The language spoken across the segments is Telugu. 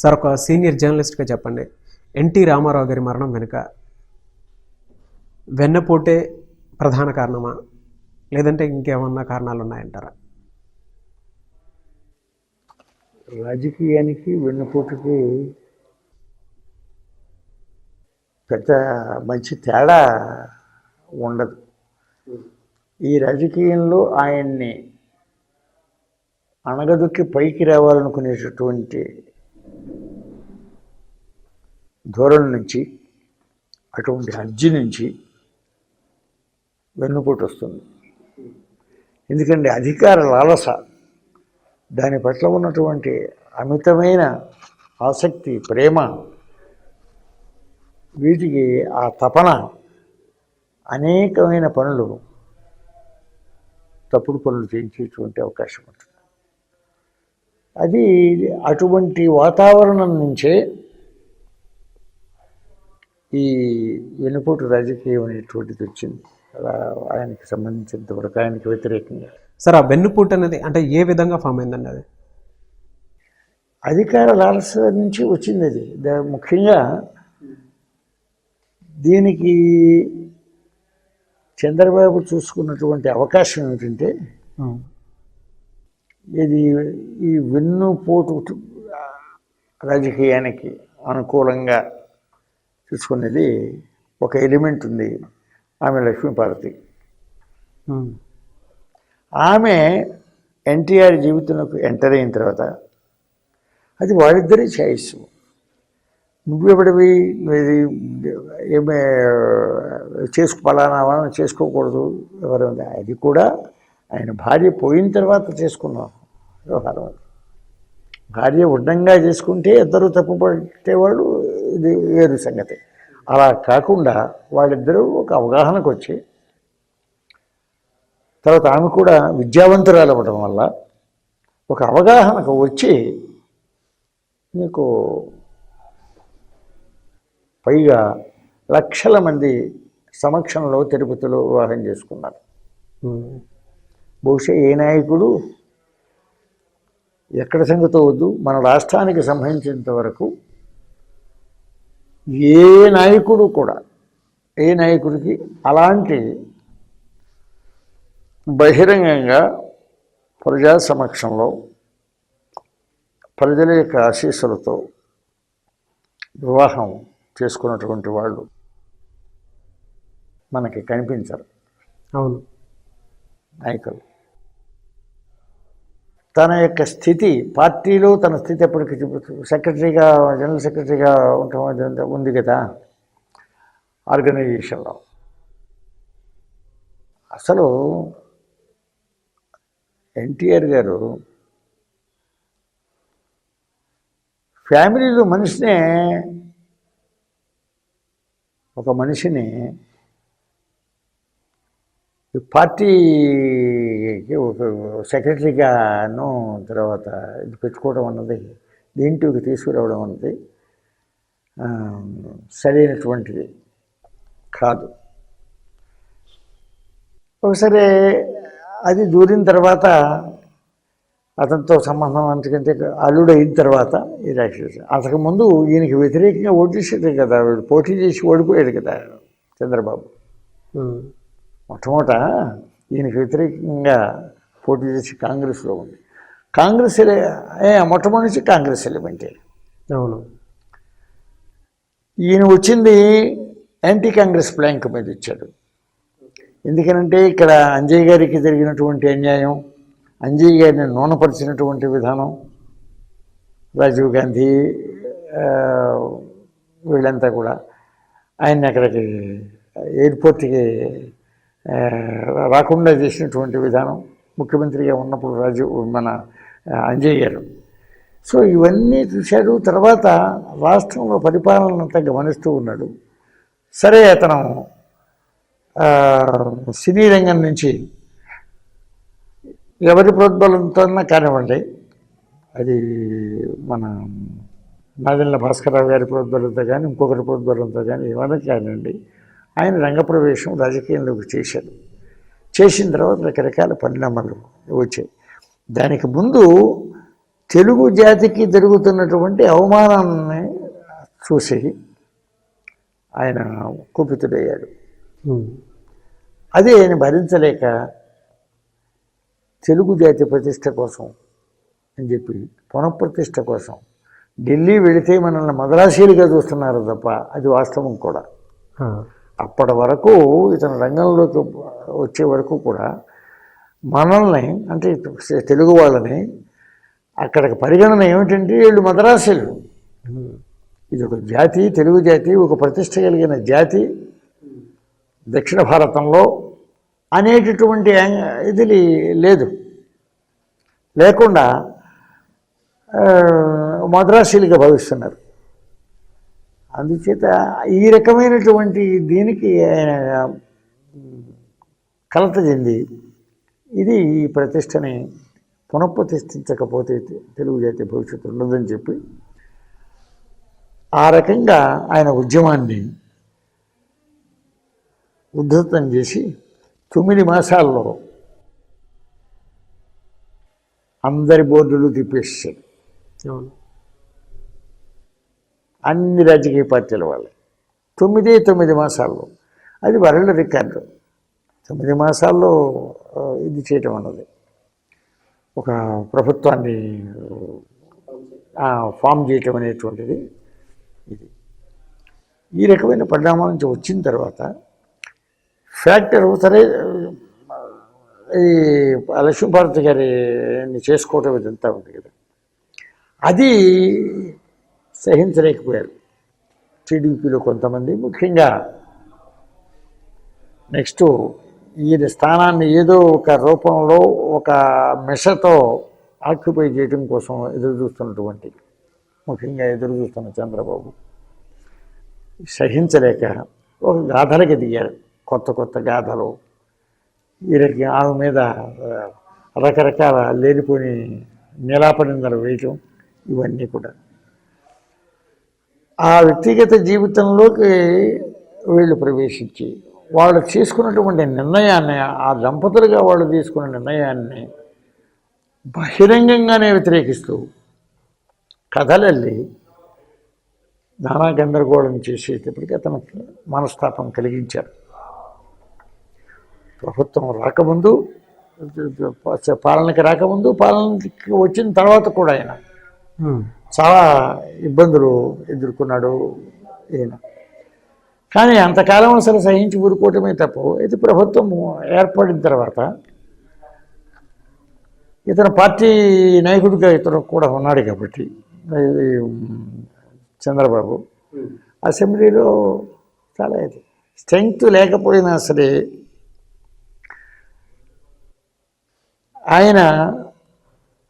సార్ ఒక సీనియర్ జర్నలిస్ట్గా చెప్పండి. ఎన్టీ రామారావు గారి మరణం వెనుక వెన్నపోటే ప్రధాన కారణమా? లేదంటే ఇంకేమన్నా కారణాలు ఉన్నాయంటారా రాజకీయానికి వెన్నుపోటుకి పెద్ద మంచి తేడా ఉండదు. ఈ రాజకీయంలో ఆయన్ని అణగదొక్కి పైకి రావాలనుకునేటటువంటి దూరం నుంచి అటువంటి అర్జీ నుంచి వెన్నుపోటు వస్తుంది. ఎందుకంటే అధికార లాలస దాని పట్ల ఉన్నటువంటి అమితమైన ఆసక్తి ప్రేమ వీటికి ఆ తపన అనేకమైన పనులు తప్పుడు పనులు చేయించేటువంటి అవకాశం ఉంటుంది. అది అటువంటి వాతావరణం నుంచే ఈ వెనుపోటు రాజకీయం అనేటువంటిది వచ్చింది. అలా ఆయనకి సంబంధించినంత వరకు ఆయనకి వ్యతిరేకంగా. సార్ ఆ వెన్నుపోటు అనేది అంటే ఏ విధంగా ఫామ్ అయిందండి అది? అధికార లాలస నుంచి వచ్చింది అది. ముఖ్యంగా దీనికి చంద్రబాబు చూసుకున్నటువంటి అవకాశం ఏమిటంటే ఇది ఈ వెన్నుపోటు రాజకీయానికి అనుకూలంగా చూసుకునేది ఒక ఎలిమెంట్ ఉంది ఆమె లక్ష్మీపార్వతి. ఆమె ఎన్టీఆర్ జీవితంలోకి ఎంటర్ అయిన తర్వాత అది వాళ్ళిద్దరి ఛాయిస్ నువ్వెవడివి? ఇది ఏమే చేసుకో పలానా చేసుకోకూడదు ఎవరు అది కూడా ఆయన భార్య పోయిన తర్వాత చేసుకున్నాం. వ్యవహారం. భార్య ఉండంగా చేసుకుంటే ఇద్దరు తప్పు పట్టేవాళ్ళు ఇది వేరు సంగతి. అలా కాకుండా వాళ్ళిద్దరూ ఒక అవగాహనకు వచ్చి తర్వాత ఆమె కూడా విద్యావంతురాలు అవ్వడం వల్ల ఒక అవగాహనకు వచ్చి మీకు పైగా లక్షల మంది సమక్షంలో తిరుపతిలో వివాహం చేసుకున్నారు. బహుశా ఏ నాయకుడు ఎక్కడ సంగతో వద్దు మన రాష్ట్రానికి సంబంధించినంత వరకు ఏ నాయకుడు కూడా ఏ నాయకుడికి అలాంటి బహిరంగంగా ప్రజా సమక్షంలో ప్రజల యొక్క ఆశీస్సులతో వివాహం చేసుకున్నటువంటి వాళ్ళు మనకి కనిపించరు. అవును. నాయకులు. తన యొక్క స్థితి పార్టీలో తన స్థితి ఎప్పటికీ సెక్రటరీగా జనరల్ సెక్రటరీగా ఉండటం ఉంది కదా? ఆర్గనైజేషన్లో. అసలు ఎన్టీఆర్ గారు ఫ్యామిలీలో మనిషినే ఒక మనిషిని పార్టీకి ఒక సెక్రటరీగాను తర్వాత ఇది పెట్టుకోవడం అన్నది దీంట్లోకి తీసుకురావడం అన్నది సరైనటువంటిది కాదు. ఒకసారి అది దూరిన తర్వాత అతనితో సంబంధం అంతకంటే అల్లుడు అయిన తర్వాత ఈ రాక్షసు అంతకుముందు ఈయనకి వ్యతిరేకంగా ఓటేసాడు కదా పోటీ చేసి ఓడిపోయాడు కదా చంద్రబాబు. మొట్టమొదట ఈయనకి వ్యతిరేకంగా పోటీ చేసి కాంగ్రెస్లో ఉంది. కాంగ్రెస్ మొట్టమొదటి నుంచి కాంగ్రెస్ ఎలిమెంటే. అవును. ఈయన వచ్చింది యాంటీ కాంగ్రెస్ ప్లాంక్ మీద ఇచ్చాడు. ఎందుకనంటే ఇక్కడ అంజయ్ గారికి జరిగినటువంటి అన్యాయం అంజయ్ గారిని నూనపరిచినటువంటి విధానం రాజీవ్ గాంధీ వీళ్ళంతా కూడా ఆయన్ని అక్కడికి ఎయిర్పోర్ట్కి రాకుండా చేసినటువంటి విధానం ముఖ్యమంత్రిగా ఉన్నప్పుడు రాజు మన ఆ, అంజయ్ గారు. సో ఇవన్నీ చూశాడు. తర్వాత రాష్ట్రంలో పరిపాలన అంతా గమనిస్తూ ఉన్నాడు. సరే అతను సినీ రంగం నుంచి ఎవరి ప్రోద్బలంతో కానివ్వండి అది మన నాదెండ్ల భాస్కరరావు గారి ప్రోద్బలంతో కానీ ఇంకొకరి ప్రోద్బలంతో కానీ ఇవన్నీ కానివ్వండి ఆయన రంగప్రవేశం రాజకీయంలోకి చేశాడు చేసిన తర్వాత రకరకాల పరిణామాలు వచ్చాయి దానికి ముందు తెలుగు జాతికి జరుగుతున్నటువంటి అవమానాన్ని చూసి ఆయన కుపితుడయ్యాడు. అది ఆయన భరించలేక తెలుగు జాతి ప్రతిష్ట కోసం అని చెప్పి పునఃప్రతిష్ట కోసం ఢిల్లీ వెళితే మనల్ని మద్రాసీలుగా చూస్తున్నారు తప్ప అది వాస్తవం కూడా. అప్పటి వరకు ఇతని రంగంలోకి వచ్చే వరకు కూడా మనల్ని అంటే తెలుగు వాళ్ళని అక్కడికి పరిగణన ఏమిటంటే వీళ్ళు మద్రాసీలు. ఇది ఒక జాతి తెలుగు జాతి ఒక ప్రతిష్ట కలిగిన జాతి దక్షిణ భారతంలో అనేటటువంటి ఇది లేదు. లేకుండా మద్రాసీలుగా భావిస్తున్నారు. అందుచేత ఈ రకమైనటువంటి దీనికి ఆయన కలత చెంది ఇది ఈ ప్రతిష్టని పునఃప్రతిష్ఠించకపోతే తెలుగు జాతి భవిష్యత్తు ఉండదని చెప్పి ఆ రకంగా ఆయన ఉద్యమాన్ని ఉద్ధృతం చేసి తొమ్మిది మాసాల్లో అందరి బోర్డులు తిప్పేసాడు అవును. అన్ని రాజకీయ పార్టీల వాళ్ళే. తొమ్మిది తొమ్మిది మాసాల్లో. అది వరల్డ్ రికార్డు. తొమ్మిది మాసాల్లో ఇది చేయటం అన్నది. ఒక ప్రభుత్వాన్ని ఫామ్ చేయటం అనేటువంటిది ఇది. ఈ రకమైన పరిణామాల నుంచి వచ్చిన తర్వాత ఫ్యాక్టర్ సరే ఈ లక్ష్మీభారతి గారిని చేసుకోవటం ఇదంతా ఉంది కదా. అది సహించలేకపోయారు. టీడీపీలో కొంతమంది ముఖ్యంగా నెక్స్ట్ ఈయన స్థానాన్ని ఏదో ఒక రూపంలో ఒక మెషతో ఆక్యుపై చేయడం కోసం ఎదురు చూస్తున్నటువంటి ముఖ్యంగా ఎదురు చూస్తున్న చంద్రబాబు. సహించలేక ఒక గాథలకి దిగారు కొత్త కొత్త గాథలు. వీరికి ఆమె మీద రకరకాల లేనిపోని నిలాపనిందలు వేయటం ఇవన్నీ కూడా. ఆ వ్యక్తిగత జీవితంలోకి వీళ్ళు ప్రవేశించి వాళ్ళు తీసుకున్నటువంటి నిర్ణయాన్ని ఆ దంపతులుగా వాళ్ళు తీసుకున్న నిర్ణయాన్ని బహిరంగంగానే వ్యతిరేకిస్తూ కథలల్లి నానా గందరగోళం చేసేటప్పటికి అతనికి మనస్తాపం కలిగించారు ప్రభుత్వం రాకముందు పాలనకి రాకముందు పాలనకి వచ్చిన తర్వాత కూడా ఆయన చాలా ఇబ్బందులు ఎదుర్కొన్నాడు ఈయన. కానీ అంతకాలం అసలు సహించి ఊరుకోవటమే తప్పు. ఇది ప్రభుత్వం ఏర్పడిన తర్వాత ఇతను పార్టీ నాయకుడిగా ఇతను కూడా ఉన్నాడు కాబట్టి చంద్రబాబు. అసెంబ్లీలో చాలా ఇది. స్ట్రెంగ్త్ లేకపోయినా సరే ఆయన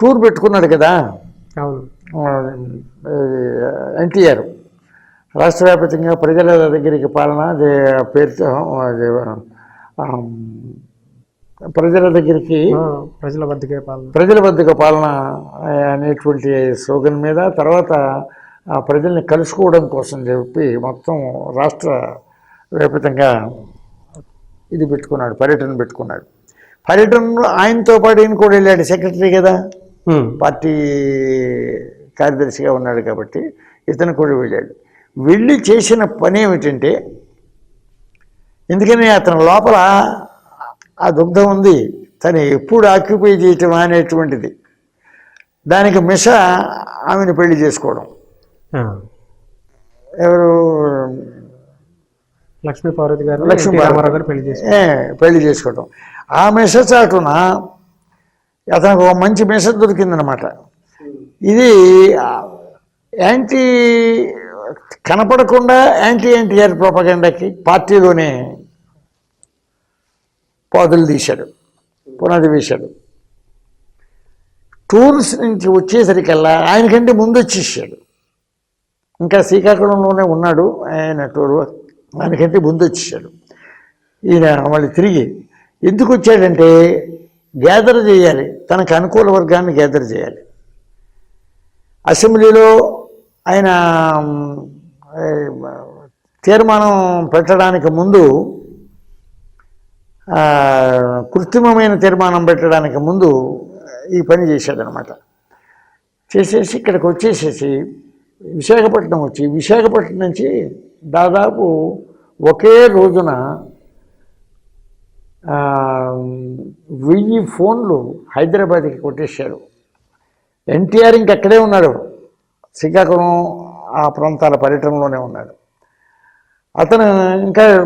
టూర్ పెట్టుకున్నాడు కదా. అవును. ఎన్టీఆర్. రాష్ట్ర వ్యాప్తంగా ప్రజల దగ్గరికి పాలన అదే పేరుతో ప్రజల దగ్గరికి ప్రజల వద్దకే పాలన. ప్రజల వద్దకు పాలన అనేటువంటి స్లోగన్ మీద తర్వాత ఆ ప్రజల్ని కలుసుకోవడం కోసం చెప్పి మొత్తం రాష్ట్ర వ్యాప్తంగా ఇది పెట్టుకున్నాడు పర్యటన పెట్టుకున్నాడు. పర్యటనలో ఆయనతో పాటు ఈయన కూడా వెళ్ళాడు సెక్రటరీ కదా. పార్టీ కార్యదర్శిగా ఉన్నాడు కాబట్టి ఇతను కూడా వెళ్ళాడు. వెళ్ళి చేసిన పని ఏమిటంటే ఎందుకని అతని లోపల ఆ దుగ్ధం ఉంది తను ఎప్పుడు ఆక్యుపై చేయటం అనేటువంటిది. దానికి మిష ఆమెను పెళ్ళి చేసుకోవడం. ఎవరు? లక్ష్మీ పార్వతి గారు లక్ష్మీ రామారావు పార్వతి. గారు పెళ్ళి చేసి ఏ, పెళ్ళి చేసుకోవడం. ఆ మిష చాటున అతనికి ఒక మంచి మిష దొరికిందనమాట. ఇది యాంటీ కనపడకుండా యాంటీ ఎన్టీఆర్ ప్రోపగండాకి పార్టీలోనే పాదులు తీశాడు పునాది వేశాడు. టూర్స్ నుంచి వచ్చేసరికల్లా ఆయనకంటే ముందు వచ్చేసాడు. ఇంకా శ్రీకాకుళంలోనే ఉన్నాడు ఆయన టూర్ ఆయనకంటే ముందు వచ్చేసాడు. ఈయన మళ్ళీ తిరిగి ఎందుకు వచ్చాడంటే గ్యాదర్ చేయాలి తనకు అనుకూల వర్గాన్ని గ్యాదర్ చేయాలి. అసెంబ్లీలో ఆయన తీర్మానం పెట్టడానికి ముందు కృత్రిమమైన తీర్మానం పెట్టడానికి ముందు ఈ పని చేశాడనమాట. చేసేసి ఇక్కడికి వచ్చేసేసి విశాఖపట్నం వచ్చి విశాఖపట్నం నుంచి దాదాపు ఒకే రోజున వెయ్యి ఫోన్లు హైదరాబాద్కి కొట్టేశారు. ఎన్టీఆర్ ఇంకెక్కడే ఉన్నాడు? శ్రీకాకుళం ఆ ప్రాంతాల పర్యటనలోనే ఉన్నాడు. అతను ఇంకా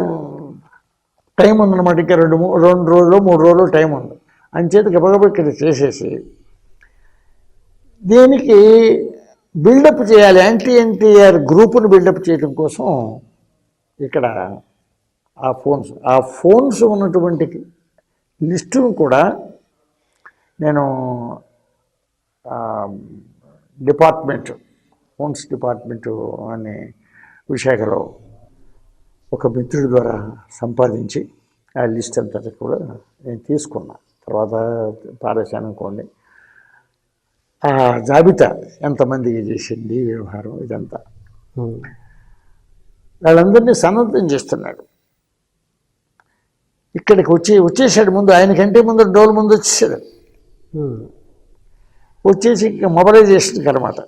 టైం ఉందన్నమాట ఇంకా రెండు మూ- రెండు రోజులు మూడు రోజులు టైం ఉంది. అంచేత గబగబ ఇక్కడ చేసేసి దీనికి బిల్డప్ చేయాలి. యాంటీ ఎన్టీఆర్ గ్రూపును బిల్డప్ చేయడం కోసం ఇక్కడ ఆ ఫోన్స్ ఆ ఫోన్స్ ఉన్నటువంటి లిస్టును కూడా నేను డిపార్ట్మెంట్ ఫోన్స్ డిపార్ట్మెంట్ అనే విశాఖలో ఒక మిత్రుడి ద్వారా సంపాదించి ఆ లిస్ట్ అంతా కూడా నేను తీసుకున్నా. తర్వాత పారేశాను అనుకోండి ఆ జాబితా ఎంతమందికి చేసింది వ్యవహారం ఇదంతా. వాళ్ళందరినీ సన్నద్ధం చేస్తున్నాడు. ఇక్కడికి వచ్చి వచ్చేసాడు ముందు. ఆయనకంటే ముందు డోల్ ముందు వచ్చేసాడు. వచ్చేసి ఇక మొబలైజేషన్కి అనమాట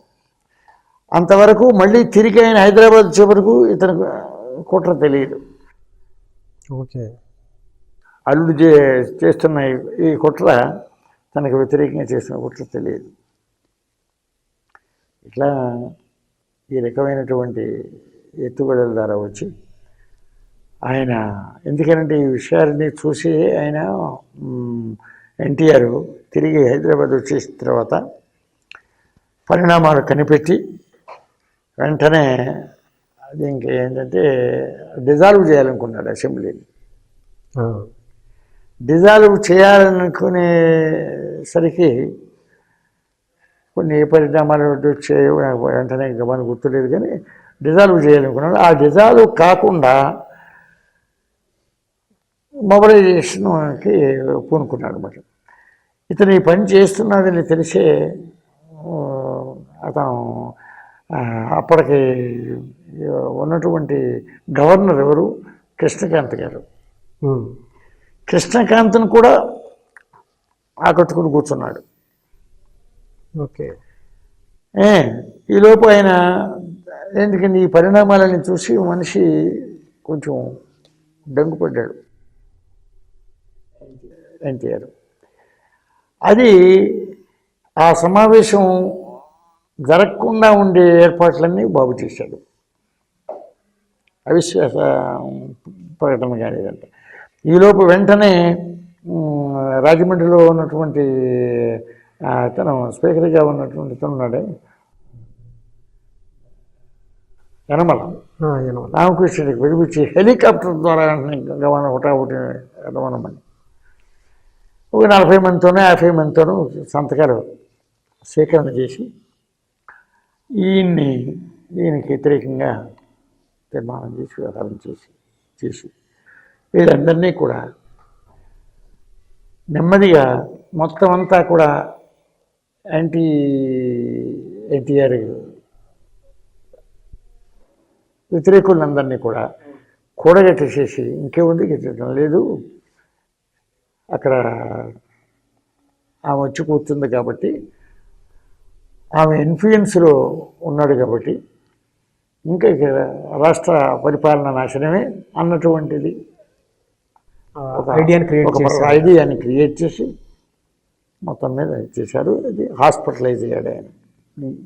అంతవరకు మళ్ళీ తిరిగి ఆయన హైదరాబాద్ వచ్చే వరకు ఇతనికి కుట్ర తెలియదు. ఓకే. అల్లుడు చే చేస్తున్న ఈ- కుట్ర తనకు వ్యతిరేకంగా చేస్తున్న కుట్ర తెలియదు. ఇట్లా ఈ రకమైనటువంటి ఎత్తుగడల ద్వారా వచ్చి ఆయన ఎందుకనంటే ఈ విషయాన్ని చూసి ఆయన ఎన్టీఆర్ తిరిగి హైదరాబాద్ వచ్చేసిన తర్వాత పరిణామాలు కనిపెట్టి వెంటనే అది ఇంకా ఏంటంటే డిజాల్వ్ చేయాలనుకున్నాడు అసెంబ్లీని. డిజాల్వ్ చేయాలనుకునేసరికి కొన్ని పరిణామాలు వచ్చాయో వెంటనే మనకు గుర్తులేదు కానీ డిజాల్వ్ చేయాలనుకున్నాడు. ఆ డిజాల్వ్ కాకుండా మొబలైజేషన్కి పూనుకున్నాడు అనమాట ఇతను ఈ పని చేస్తున్నాడని తెలిసే అతను అప్పటికి ఉన్నటువంటి గవర్నర్ ఎవరు? కృష్ణకాంత్ గారు. కృష్ణకాంత్ను కూడా ఆకట్టుకుని కూర్చున్నాడు. ఓకే. ఏ ఈలోపు ఆయన ఎందుకంటే ఈ పరిణామాలని చూసి మనిషి కొంచెం డంగుపడ్డాడు. ఎన్టీఆర్. అది ఆ సమావేశం జరగకుండా ఉండే ఏర్పాట్లన్నీ బాగు చేశాడు. అవిశ్వాస ప్రకటన కానీ ఇదంతా. ఈలోపు వెంటనే రాజమండ్రిలో ఉన్నటువంటి తను స్పీకర్గా ఉన్నటువంటి ఇతను ఉన్నాడే. యనమల. రామకృష్ణుడికి పిలిపించి హెలికాప్టర్ ద్వారా వెంటనే గమనం ఒకటి ఒక నలభై మందితోనో యాభై మందితోనూ సంతకాలు సేకరణ చేసి ఈయన్ని ఈయనకి వ్యతిరేకంగా తీర్మానం చేసి వ్యవహారం చేసి చేసి వీళ్ళందరినీ కూడా నెమ్మదిగా మొత్తం అంతా కూడా యాంటీ ఎన్టీఆర్ వ్యతిరేకులందరినీ కూడా కూడగట్టేసేసి ఇంకేముంది? గెట్టడం లేదు. అక్కడ ఆమె వచ్చి కూర్చుంది కాబట్టి ఆమె ఇన్ఫ్లుయెన్స్లో ఉన్నాడు కాబట్టి ఇంకా ఇక రాష్ట్ర పరిపాలన నాశనమే అన్నటువంటిది. ఐడియాని క్రియేట్ ఐడియాని క్రియేట్ చేసి మొత్తం మీద చేశారు. అది హాస్పిటలైజ్ అయ్యాడు ఆయన.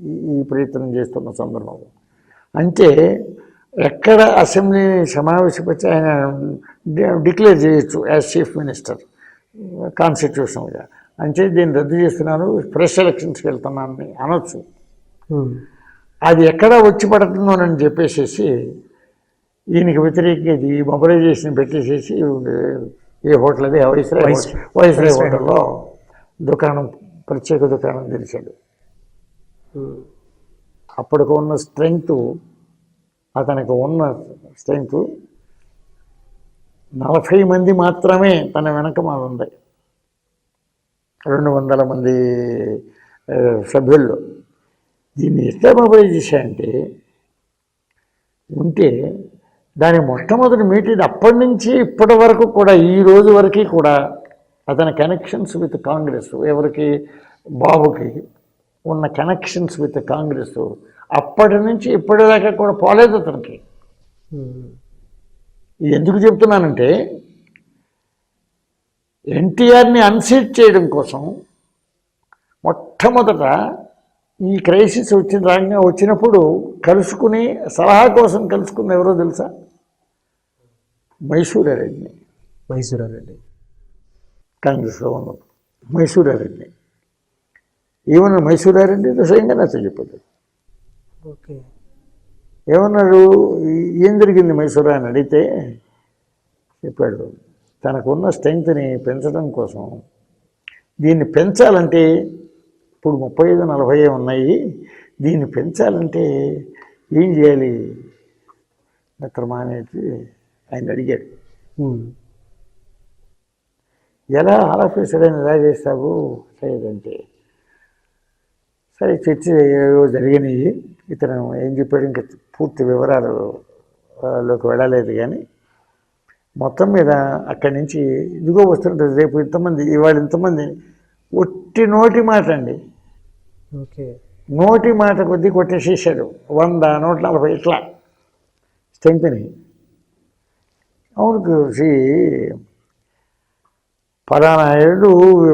ఈ- ప్రయత్నం చేస్తున్న సందర్భంలో. అంటే ఎక్కడ అసెంబ్లీ సమావేశపరిచి ఆయన డిక్లేర్ చేయొచ్చు యాజ్ చీఫ్ మినిస్టర్. కాన్స్టిట్యూషనల్గా అంటే దీన్ని రద్దు చేస్తున్నాను ఫ్రెష్ ఎలక్షన్స్కి వెళ్తున్నాను అని అనొచ్చు. ఉమ్. అది ఎక్కడ వచ్చి పడుతుందోనని చెప్పేసేసి ఈయనకి వ్యతిరేకంగా ఇది మొబలైజేషన్ పెట్టేసేసి ఏ హోటల్ అది? వైస్రాయ్ వైస్రాయ్ హోటల్లో దుకాణం ప్రత్యేక దుకాణం తెరిచాడు. ఉమ్. అప్పటికి ఉన్న స్ట్రెంగ్త్ అతనికి ఉన్న స్ట్రెంగ్త్ నలభై మంది మాత్రమే తన వెనక మా ఉంది. రెండు వందల మంది సభ్యుల్లో దీన్ని ఎట్లా మొబైల్ చేశాయంటే ఉంటే దాని మొట్టమొదటి మీటింగ్ అప్పటి నుంచి ఇప్పటి వరకు కూడా ఈ రోజు వరకు కూడా అతని కనెక్షన్స్ విత్ కాంగ్రెస్ ఎవరికి బాబుకి ఉన్న కనెక్షన్స్ విత్ కాంగ్రెస్ అప్పటి నుంచి ఇప్పటిదాకా కూడా పోలేదు అతనికి. ఇది ఎందుకు చెప్తున్నానంటే ఎన్టీఆర్ని అన్సీట్ చేయడం కోసం మొట్టమొదట ఈ క్రైసిస్ వచ్చిన రాగా వచ్చినప్పుడు కలుసుకుని సలహా కోసం కలుసుకున్న ఎవరో తెలుసా? మైసూరారెడ్డిని మైసూరారెడ్డి కాంగ్రెస్లో ఉన్నప్పుడు. మైసూరారెడ్డిని ఏమన్నా మైసూరారెడ్డి స్వయంగా నాతో చెప్పదు ఓకే. ఏమన్నాడు? ఏం జరిగింది మైసూర్ అని అడిగితే చెప్పాడు తనకున్న స్ట్రెంగ్త్ని పెంచడం కోసం. దీన్ని పెంచాలంటే ఇప్పుడు ముప్పై ఐదు నలభై ఉన్నాయి. దీన్ని పెంచాలంటే ఏం చేయాలి? మిత్రమా అనేది ఆయన అడిగాడు. ఎలా ఆలోచించడానికి ఎలా చేస్తావు? లేదంటే సరే చర్చ ఏవో జరిగినాయి. ఇతను ఏం చెప్పాడు ఇంకా పూర్తి వివరాలు లోకి వెళ్ళలేదు కానీ మొత్తం మీద అక్కడి నుంచి ఇదిగో వస్తుంటుంది రేపు ఇంతమంది ఇవాళ ఇంతమంది ఒట్టి నోటి మాట అండి. ఓకే. నోటి మాట కొద్దీ కొట్టేసేసాడు వంద నూట నలభై ఇట్లా స్ట్రెంగ్త్ని అవును చూసి పలానా ఏడు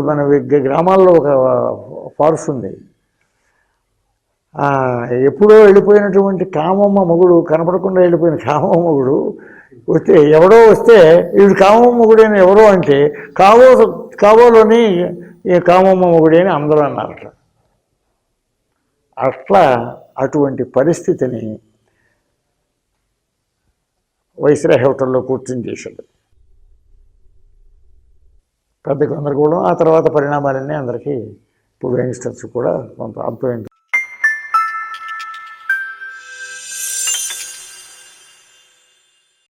మన గ్రామాల్లో ఒక ఫారెస్ట్ ఉంది. ఎప్పుడో వెళ్ళిపోయినటువంటి కామమ్మ మొగుడు కనపడకుండా వెళ్ళిపోయిన కామమ్మ మొగుడు వస్తే ఎవడో వస్తే వీడు కామమ్మ మొగుడైన ఎవరో అంటే కావో కావోలోని ఈ కామమ్మ మొగుడైన అని అందరూ అన్నారట. అట్లా అటువంటి పరిస్థితిని వైస్రాయ్ హోటల్లో కూర్చుని చేశాడు. పెద్ద గందరగోళం ఆ తర్వాత పరిణామాలన్నీ అందరికీ ఇప్పుడు యంగ్స్టర్స్ కూడా కొంత అర్థమైంది.